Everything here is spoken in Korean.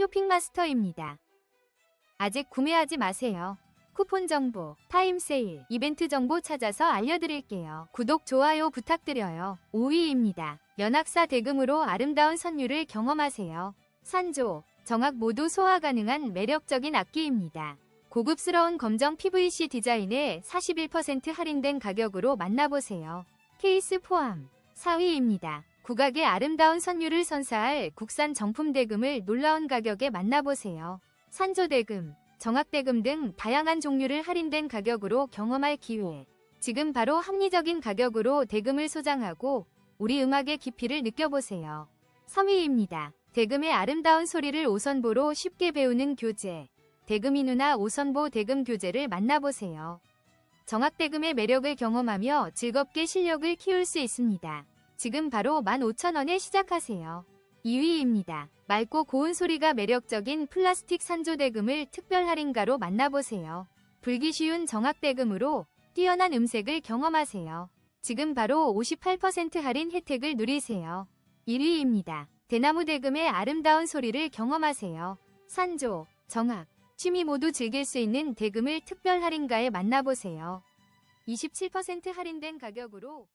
쇼핑마스터입니다. 아직 구매하지 마세요. 쿠폰 정보, 타임 세일, 이벤트 정보 찾아서 알려드릴게요. 구독, 좋아요 부탁드려요. 5위입니다. 연학사 대금으로 아름다운 선율을 경험하세요. 산조, 정악 모두 소화 가능한 매력적인 악기입니다. 고급스러운 검정 PVC 디자인에 41% 할인된 가격으로 만나보세요. 케이스 포함 4위입니다. 국악의 아름다운 선율을 선사할 국산 정품 대금을 놀라운 가격에 만나보세요. 산조 대금, 정악 대금 등 다양한 종류를 할인된 가격으로 경험할 기회. 지금 바로 합리적인 가격으로 대금을 소장하고 우리 음악의 깊이를 느껴보세요. 3위입니다. 대금의 아름다운 소리를 오선보로 쉽게 배우는 교재. 대금이 누나 오선보 대금 교재를 만나보세요. 정학대금의 매력을 경험하며 즐겁게 실력을 키울 수 있습니다. 지금 바로 15,000원에 시작하세요. 2위입니다. 맑고 고운 소리가 매력적인 플라스틱 산조대금을 특별 할인가로 만나보세요. 불기 쉬운 정학대금으로 뛰어난 음색을 경험하세요. 지금 바로 58% 할인 혜택을 누리세요. 1위입니다. 대나무 대금의 아름다운 소리를 경험하세요. 산조, 정학, 취미 모두 즐길 수 있는 대금을 특별 할인가에 만나보세요. 27% 할인된 가격으로